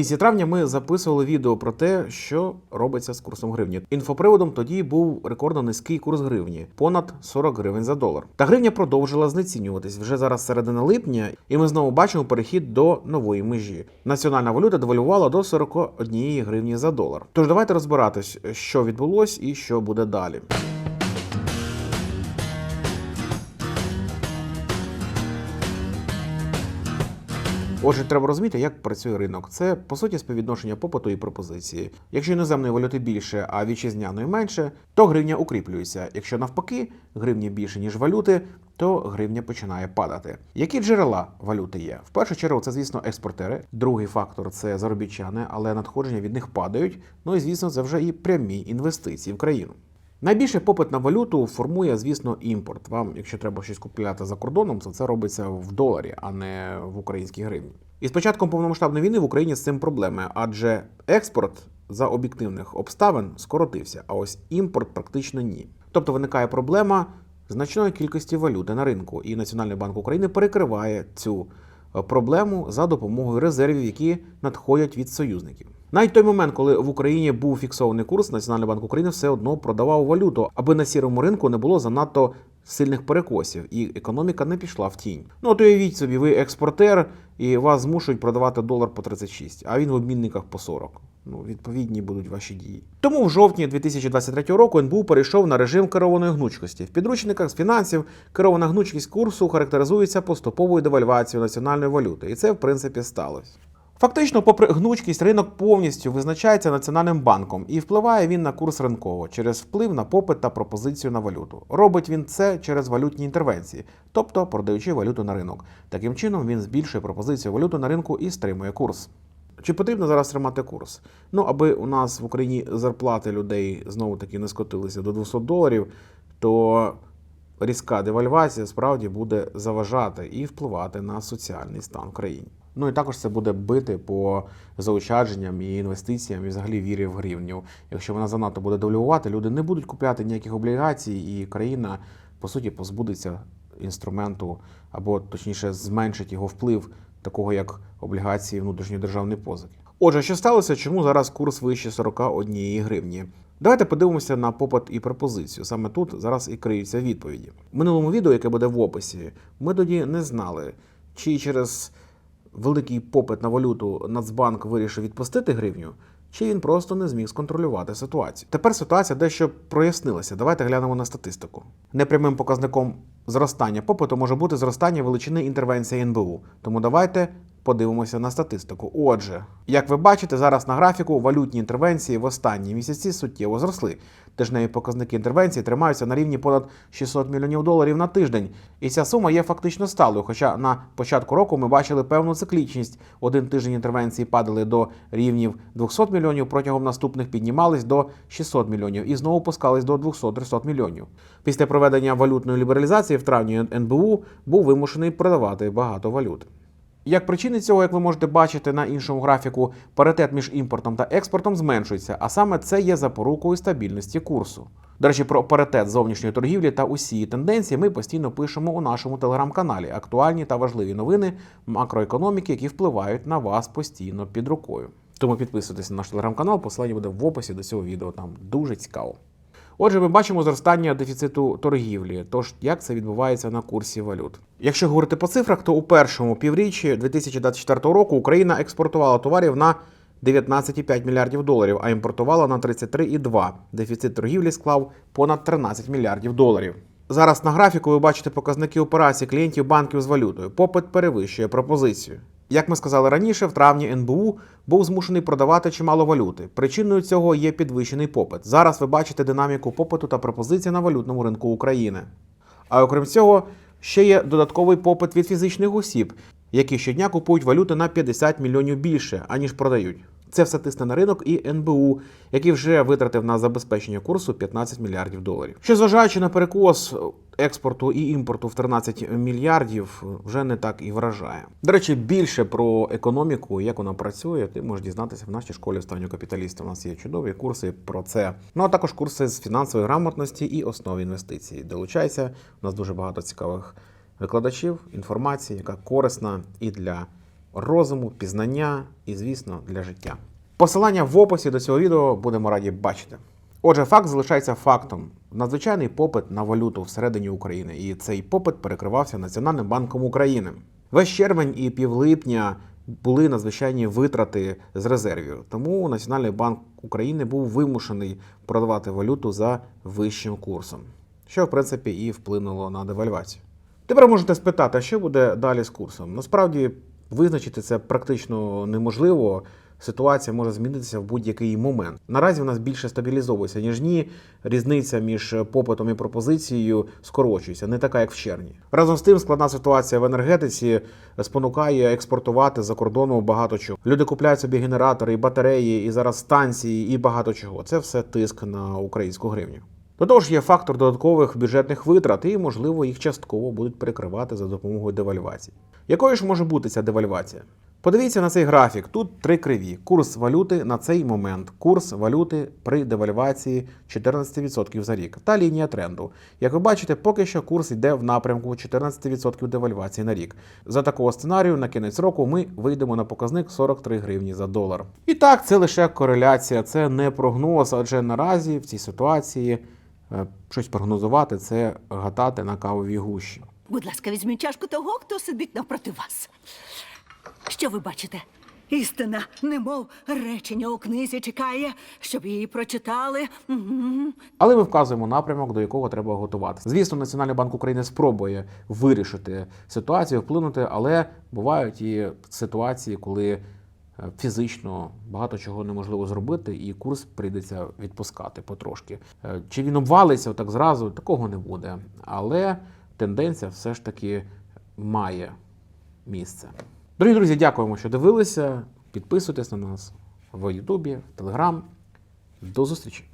кінці травня ми записували відео про те, що робиться з курсом гривні. Інфоприводом тоді був рекордно низький курс гривні понад 40 гривень за долар. Та гривня продовжила знецінюватись вже зараз середина липня, і ми знову бачимо перехід до нової межі. Національна валюта девальвувала до 41 гривні за долар. Тож давайте розбиратись, що відбулось і що буде далі. Отже, треба розуміти, як працює ринок. Це по суті співвідношення попиту і пропозиції. Якщо іноземної валюти більше, а вітчизняної менше, то гривня укріплюється. Якщо навпаки, гривня більше ніж валюти, то гривня починає падати. Які джерела валюти є? В першу чергу, це звісно експортери. Другий фактор це заробітчани, але надходження від них падають. Ну і звісно, це вже і прямі інвестиції в країну. Найбільший попит на валюту формує, звісно, імпорт. Вам, якщо треба щось купляти за кордоном, то це робиться в доларі, а не в українській гривні. І з початком повномасштабної війни в Україні з цим проблеми, адже експорт за об'єктивних обставин скоротився, а ось імпорт практично ні. Тобто виникає проблема значної кількості валюти на ринку, і Національний банк України перекриває цю проблему за допомогою резервів, які надходять від союзників. Навіть той момент, коли в Україні був фіксований курс, Національний банк України все одно продавав валюту, аби на сірому ринку не було занадто сильних перекосів, і економіка не пішла в тінь. Ну от уявіть собі, ви експортер, і вас змушують продавати долар по 36, а він в обмінниках по 40. Ну, відповідні будуть ваші дії. Тому в жовтні 2023 року НБУ перейшов на режим керованої гнучкості. В підручниках з фінансів керована гнучкість курсу характеризується поступовою девальвацією національної валюти, і це в принципі сталося. Фактично, попри гнучкість, ринок повністю визначається Національним банком і впливає він на курс ринково через вплив на попит та пропозицію на валюту. Робить він це через валютні інтервенції, тобто продаючи валюту на ринок. Таким чином він збільшує пропозицію валюти на ринку і стримує курс. Чи потрібно зараз тримати курс? Ну, аби у нас в Україні зарплати людей знову таки не скотилися до 200 доларів, то різка девальвація справді буде заважати і впливати на соціальний стан в країні. Ну і також це буде бити по заощадженням і інвестиціям, і взагалі вірі в гривню. Якщо вона занадто буде девальвувати, люди не будуть купляти ніяких облігацій, і країна по суті позбудеться інструменту, або точніше зменшить його вплив, такого як облігації внутрішньої державної позики. Отже, що сталося? Чому зараз курс вище 41 гривні? Давайте подивимося на попит і пропозицію. Саме тут зараз і криються відповіді. В минулому відео, яке буде в описі, ми тоді не знали, чи через великий попит на валюту Нацбанк вирішив відпустити гривню, чи він просто не зміг сконтролювати ситуацію. Тепер ситуація дещо прояснилася. Давайте глянемо на статистику. Непрямим показником зростання попиту може бути зростання величини інтервенції НБУ. Тому давайте подивимося на статистику. Отже, як ви бачите, зараз на графіку валютні інтервенції в останні місяці суттєво зросли. Тижневі показники інтервенції тримаються на рівні понад 600 мільйонів доларів на тиждень. І ця сума є фактично сталою. Хоча на початку року ми бачили певну циклічність. Один тиждень інтервенції падали до рівнів 200 мільйонів, протягом наступних піднімались до 600 мільйонів і знову опускались до 200-300 мільйонів. Після проведення валютної лібералізації в травні НБУ був вимушений продавати багато валют. Як причини цього, як ви можете бачити на іншому графіку, паритет між імпортом та експортом зменшується, а саме це є запорукою стабільності курсу. До речі, про паритет зовнішньої торгівлі та усі тенденції ми постійно пишемо у нашому телеграм-каналі. Актуальні та важливі новини макроекономіки, які впливають на вас постійно під рукою. Тому підписуйтесь на наш телеграм-канал, посилання буде в описі до цього відео. Там дуже цікаво. Отже, ми бачимо зростання дефіциту торгівлі. Тож як це відбувається на курсі валют? Якщо говорити по цифрах, то у першому півріччі 2024 року Україна експортувала товарів на 19,5 мільярдів доларів, а імпортувала на 33,2. Дефіцит торгівлі склав понад 13 мільярдів доларів. Зараз на графіку ви бачите показники операцій клієнтів банків з валютою. Попит перевищує пропозицію. Як ми сказали раніше, в травні НБУ був змушений продавати чимало валюти. Причиною цього є підвищений попит. Зараз ви бачите динаміку попиту та пропозиції на валютному ринку України. А окрім цього, ще є додатковий попит від фізичних осіб, які щодня купують валюти на 50 мільйонів більше, аніж продають. Це все тисне на ринок і НБУ, який вже витратив на забезпечення курсу 15 мільярдів доларів. Що зважаючи на перекос експорту і імпорту в 13 мільярдів, вже не так і вражає. До речі, більше про економіку, як вона працює, ти можеш дізнатися в нашій школі останнього капіталіста. У нас є чудові курси про це. Ну а також курси з фінансової грамотності і основ інвестицій. Долучайся. У нас дуже багато цікавих викладачів, інформації, яка корисна і для розуму, пізнання і, звісно, для життя. Посилання в описі до цього відео будемо раді бачити. Отже, факт залишається фактом. Надзвичайний попит на валюту всередині України, і цей попит перекривався Національним банком України. Весь червень і півлипня були надзвичайні витрати з резервів. Тому Національний банк України був вимушений продавати валюту за вищим курсом, що в принципі і вплинуло на девальвацію. Тепер можете спитати, а що буде далі з курсом? Насправді визначити це практично неможливо. Ситуація може змінитися в будь-який момент. Наразі в нас більше стабілізовується, ніж ні. Різниця між попитом і пропозицією скорочується, не така, як в червні. Разом з тим, складна ситуація в енергетиці спонукає експортувати за кордону багато чого. Люди купляють собі генератори, і батареї, і зараз станції, і багато чого. Це все тиск на українську гривню. До є фактор додаткових бюджетних витрат, і, можливо, їх частково будуть перекривати за допомогою девальвації. Якою ж може бути ця девальвація? Подивіться на цей графік. Тут три криві. Курс валюти на цей момент, курс валюти при девальвації 14% за рік та лінія тренду. Як ви бачите, поки що курс йде в напрямку 14% девальвації на рік. За такого сценарію на кінець року ми вийдемо на показник 43 гривні за долар. І так, це лише кореляція, це не прогноз, адже наразі в цій ситуації щось прогнозувати це гатати на кавовій гущі. Будь ласка, візьміть чашку того, хто сидить навпроти вас. Що ви бачите? Істина, немов речення у книзі чекає, щоб її прочитали. Але ми вказуємо напрямок, до якого треба готуватися. Звісно, Національний банк України спробує вирішити ситуацію, вплинути, але бувають і ситуації, коли е, фізично багато чого неможливо зробити, і курс прийдеться відпускати потрошки. Е, Чи він обвалиться так зразу? Такого не буде. Але тенденція все ж таки має місце. Дорогі друзі, дякуємо, що дивилися. Підписуйтесь на нас в Ютубі, в Телеграм. До зустрічі!